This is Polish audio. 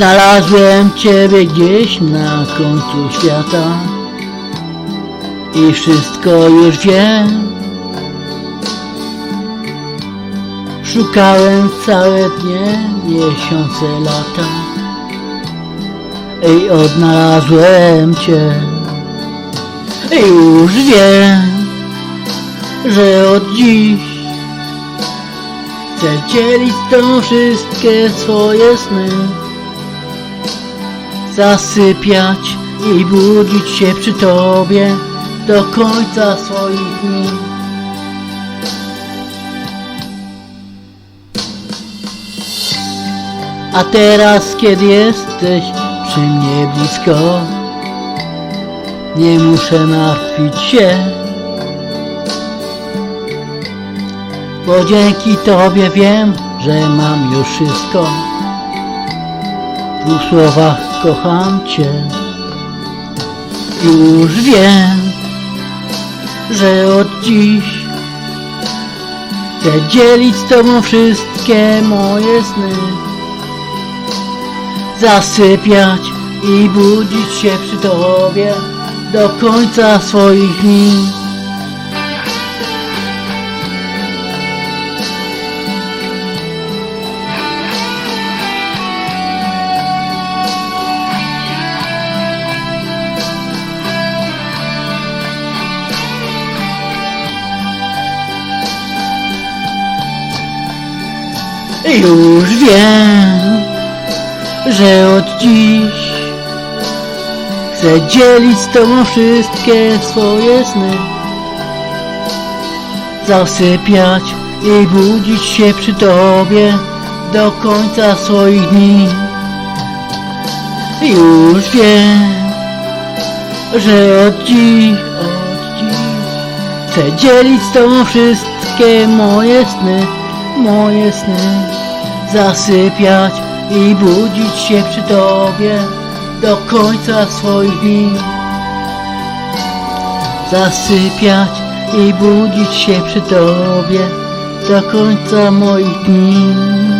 Znalazłem Ciebie gdzieś na końcu świata i wszystko już wiem. Szukałem całe dnie, miesiące, lata i odnalazłem Cię. I już wiem, że od dziś chcę dzielić Tobą wszystkie swoje sny. Zasypiać i budzić się przy Tobie do końca swoich dni. A teraz, kiedy jesteś przy mnie blisko, nie muszę martwić się, bo dzięki Tobie wiem, że mam już wszystko. Dwóch słowach kocham Cię. Już wiem, że od dziś chcę dzielić z Tobą wszystkie moje sny. Zasypiać i budzić się przy Tobie do końca swoich dni. Już wiem, że od dziś chcę dzielić z Tobą wszystkie swoje sny. Zasypiać i budzić się przy Tobie do końca swoich dni. Już wiem, że od dziś, od dziś chcę dzielić z Tobą wszystkie moje sny, moje sny. Zasypiać i budzić się przy Tobie do końca swoich dni. Zasypiać i budzić się przy Tobie do końca moich dni.